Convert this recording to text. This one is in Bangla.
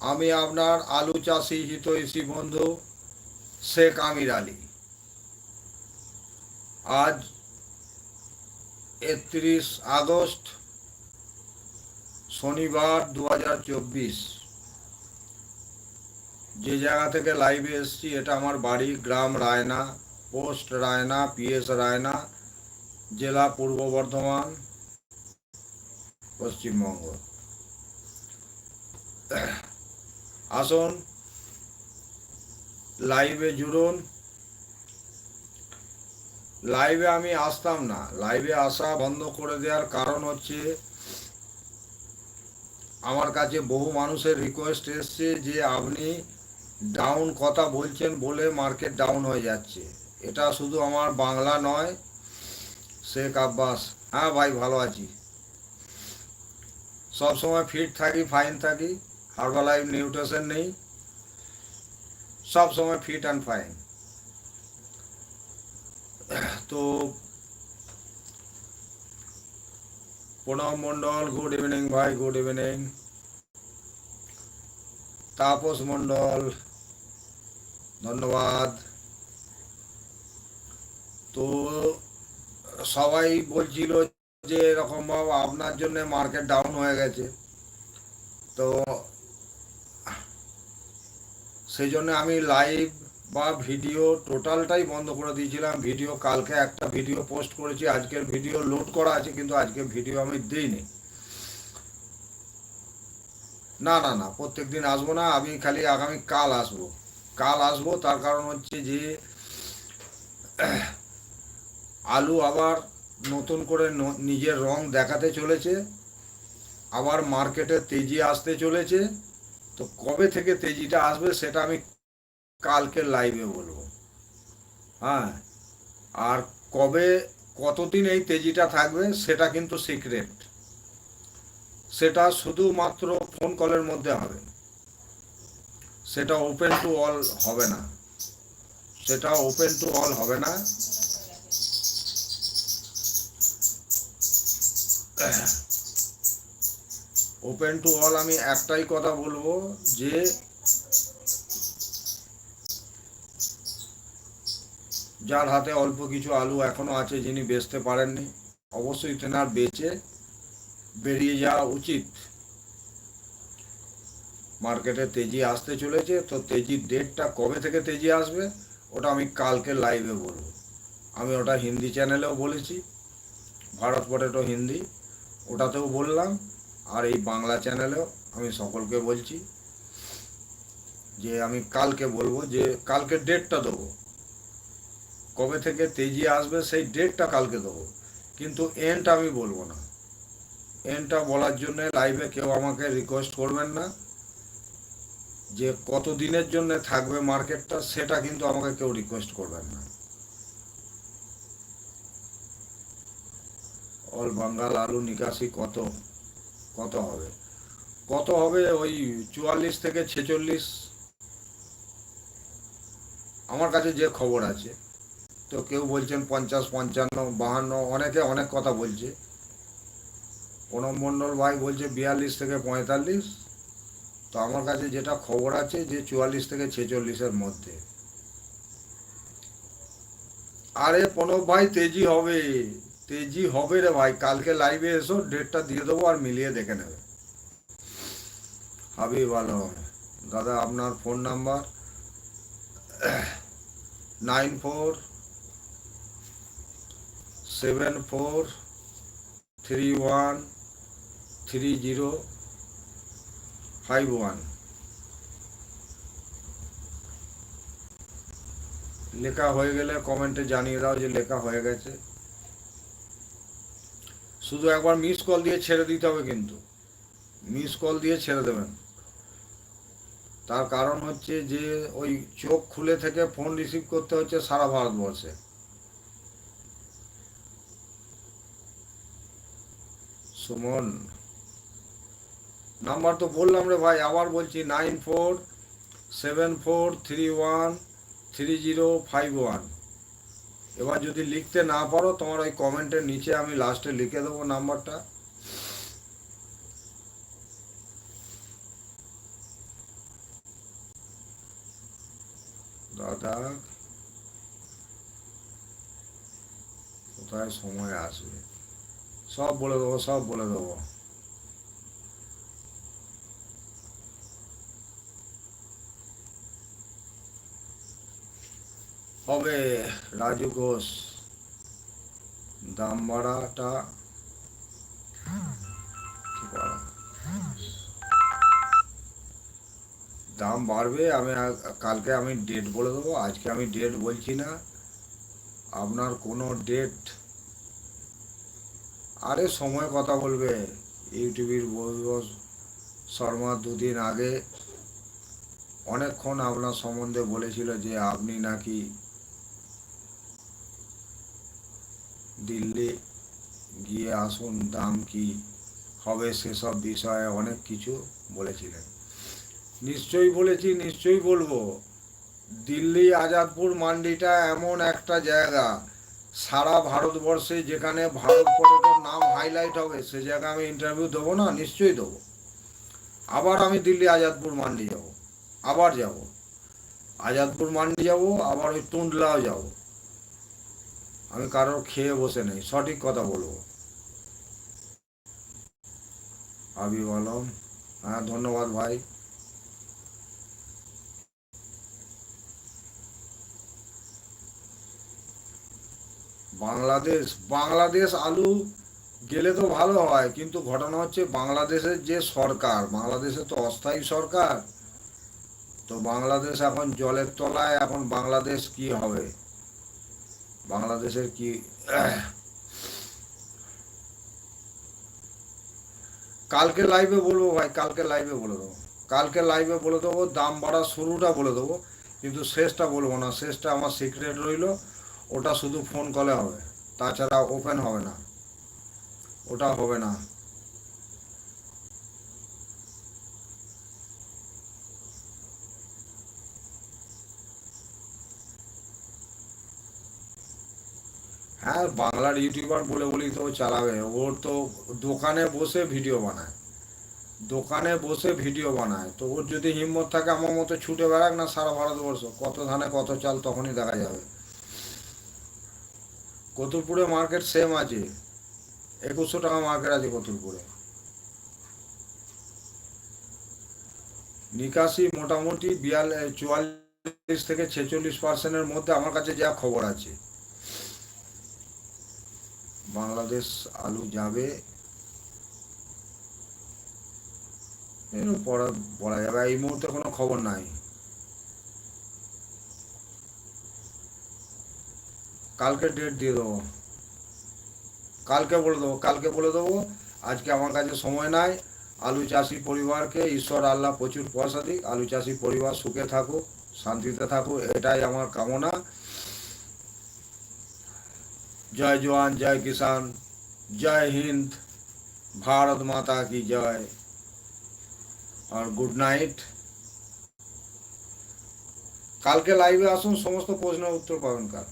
আমি আপনার আলু চাষি হিতৈষী বন্ধু শেখ আমির আলী। আজ একত্রিশ আগস্ট শনিবার দু যে জায়গা থেকে লাইভে এসেছি, এটা আমার বাড়ি, গ্রাম রায়না, পোস্ট রায়না, পিএস রায়না, জেলা পূর্ব বর্ধমান, পশ্চিমবঙ্গ। আসুন লাইভে জুড়ুন। লাইভে আমি আসতাম না লাইভে আসা বন্ধ করে দেওয়ার কারণ হচ্ছে, আমার কাছে বহু মানুষের রিকোয়েস্ট এসছে যে আপনি ডাউন কথা বলছেন বলে মার্কেট ডাউন হয়ে যাচ্ছে। এটা শুধু আমার বাংলা নয়, শেখ আব্বাস। হ্যাঁ ভাই, ভালো আছি। সবসময় ফিট থাকি ফাইন থাকি। হার্বালাইফ নিউট্রিশন নেই, সব সময় ফিট অ্যান্ড ফাইন তো প্রণব মণ্ডল গুড ইভিনিং ভাই গুড ইভিনিং তাপস মণ্ডল, ধন্যবাদ। তো সবাই বলছিল যে এরকম ভাবে আপনার জন্য মার্কেট ডাউন হয়ে গেছে। তো সেই জন্য আমি লাইভ বা ভিডিও টোটালটাই বন্ধ করে দিয়েছিলাম। ভিডিও কালকে একটা ভিডিও পোস্ট করেছি, আজকের ভিডিও লোড করা আছে, কিন্তু আজকে ভিডিও আমি দিইনি। না না না প্রত্যেক দিন আসব না, আমি খালি আগামী কাল আসব। কাল আসব, তার কারণ হচ্ছে যে, আলু আবার নতুন করে নিজের রং দেখাতে চলেছে, আবার মার্কেটে তেজি আসতে চলেছে। তো কবে থেকে তেজিটা আসবে সেটা আমি কালকে লাইভে বলব। হ্যাঁ আর কবে, কতদিন এই তেজিটা থাকবে সেটা কিন্তু সিক্রেট সেটা শুধুমাত্র ফোন কলের মধ্যে হবে। সেটা ওপেন টু অল হবে না। সেটা ওপেন টু অল হবে না। ওপেন টু অল আমি একটাই কথা বলব যে যার হাতে অল্প কিছু আলু এখনও আছে যিনি বেচতে পারেননি, অবশ্যই তেনার বেচে বেরিয়ে যাওয়া উচিত। মার্কেটে তেজি আসতে চলেছে, তো তেজির ডেটটা কবে থেকে তেজি আসবে, ওটা আমি কালকে লাইভে বলব। আমি ওটা হিন্দি চ্যানেলেও বলেছি, ভারত পটেটো হিন্দি, ওটাতেও বললাম। আর এই বাংলা চ্যানেলেও আমি সকলকে বলছি যে আমি কালকে বলব যে কালকে ডেটটা দেবো। কবে থেকে তেজি আসবে সেই ডেটটা কালকে দেবো। কিন্তু এন্ড আমি বলব না। এন্ডটা বলার জন্য লাইভে কেউ আমাকে রিকোয়েস্ট করবেন না। যে কত দিনের জন্য থাকবে মার্কেটটা সেটা কিন্তু আমাকে কেউ রিকোয়েস্ট করবেন না। অল বাঙ্গাল আলু নিকাশি কত? কত হবে? কত হবে ওই চুয়াল্লিশ থেকে ছেচল্লিশ? আমার কাছে যে খবর আছে, তো কেউ বলছেন পঞ্চাশ, পঞ্চান্ন, বাহান্ন, অনেকে অনেক কথা বলছে। প্রণব মণ্ডল ভাই বলছে বিয়াল্লিশ থেকে পঁয়তাল্লিশ। তো আমার কাছে যেটা খবর আছে যে চুয়াল্লিশ থেকে ছেচল্লিশের মধ্যে। আরে প্রণব ভাই, তেজি হবে। তেজি হবে রে ভাই, কালকে লাইভে এসো ডেটটা দিয়ে দেবো আর মিলিয়ে দেখে নেবে। হাবি ভালো হবে দাদা আপনার phone number nine four seven four three one three zero five one লেখা হয়ে গেলে কমেন্টে জানিয়ে দাও যে লেখা হয়ে গেছে। শুধু একবার মিস কল দিয়ে ছেড়ে দিতে হবে কিন্তু। মিস কল দিয়ে ছেড়ে দেবেন। তার কারণ হচ্ছে যে, ওই চোখ খুলে থেকে ফোন রিসিভ করতে হচ্ছে সারা ভারতবর্ষে। সুমন নাম্বার তো বললাম রে ভাই, আবার বলছি nine four seven four three one three zero five one এবার যদি লিখতে না পারো, তোমার ওই কমেন্টের নিচে আমি লাস্টে লিখে দেবো নাম্বারটা দাদা, কোথায় সময় আসবে? সব বলে দেবো, সব বলে দেবো। হবে রাজু ঘোষ। দাম বাড়াটা দাম বাড়বে, আমি কালকে আমি ডেট বলে দেবো, আজকে আমি ডেট বলছি না। আপনার কোনো ডেট আরে সময় কথা বলবে। ইউটিউবের বৈভব শর্মা দুদিন আগে অনেকক্ষণ আপনার সম্বন্ধে বলেছিল যে আপনি নাকি দিল্লি গিয়ে আসুন, দাম কি হবে সেসব বিষয়ে অনেক কিছু বলেছিলেন। নিশ্চয়ই বলেছি, নিশ্চয়ই বলব। দিল্লি, আজাদপুর মান্ডিটা এমন একটা জায়গা। সারা ভারতবর্ষে যেখানে ভারত পর্যটন নাম হাইলাইট হবে, সে জায়গায় আমি ইন্টারভিউ দেবো না, নিশ্চয়ই দেবো। আবার আমি দিল্লি, আজাদপুর মান্ডি যাব, আবার যাব। আজাদপুর মান্ডি যাব, আবার ওই টুন্ডলাও যাব। আমি কারও খেয়ে বসে নেই, সঠিক কথা বলব। আবি আলম হ্যাঁ ধন্যবাদ ভাই। বাংলাদেশ বাংলাদেশ আলু গেলে তো ভালো হয়, কিন্তু ঘটনা হচ্ছে বাংলাদেশের যে সরকার, বাংলাদেশে তো অস্থায়ী সরকার, তো বাংলাদেশ এখন জলের তলায়, এখন বাংলাদেশ কি হবে? বাংলাদেশের কি, কালকে লাইভে বলব ভাই, কালকে লাইভে বলে দেবো। কালকে লাইভে বলে দেবো, দাম বাড়ার শুরুটা বলে দেবো, কিন্তু শেষটা বলব না, শেষটা আমার সিক্রেট রইল, ওটা শুধু ফোন কলে হবে, তাছাড়া ওপেন হবে না, ওটা হবে না। হ্যাঁ বাংলার ইউটিউবার বলে বলি তো চালাবে। ওর তো দোকানে বসে ভিডিও বানায়। দোকানে বসে ভিডিও বানায়। তো ওর যদি হিম্মত থাকে, আমার মতো ছুটে বেড়াক না সারা ভারতবর্ষ। কত ধানে কত চাল তখনই দেখা যাবে। কতুলপুরে মার্কেট সেম আছে। একুশশো টাকা মার্কেট আছে কতুলপুরে। নিকাশি মোটামুটি বিয়াল, চুয়াল্লিশ থেকে ছেচল্লিশ পার্সেন্টের মধ্যে আমার কাছে যা খবর আছে। বাংলাদেশ আলু যাবে। বলা যাবে এই মুহূর্তে কোনো খবর নাই। কালকে ডেট দিয়ে দেবো। কালকে বলে দেবো, কালকে বলে দেবো। আজকে আমার কাছে সময় নাই। আলু চাষি পরিবারকে ঈশ্বর, আল্লাহ প্রচুর পয়সা দিক। আলু চাষি পরিবার সুখে থাকুক, শান্তিতে থাকুক, এটাই আমার কামনা। জয় জওয়ান জয় কিষান জয় হিন্দ ভারত মাতা কি জয় আর গুড নাইট কালকে লাইভে আসুন সমস্ত প্রশ্নের উত্তর পাবেন কাল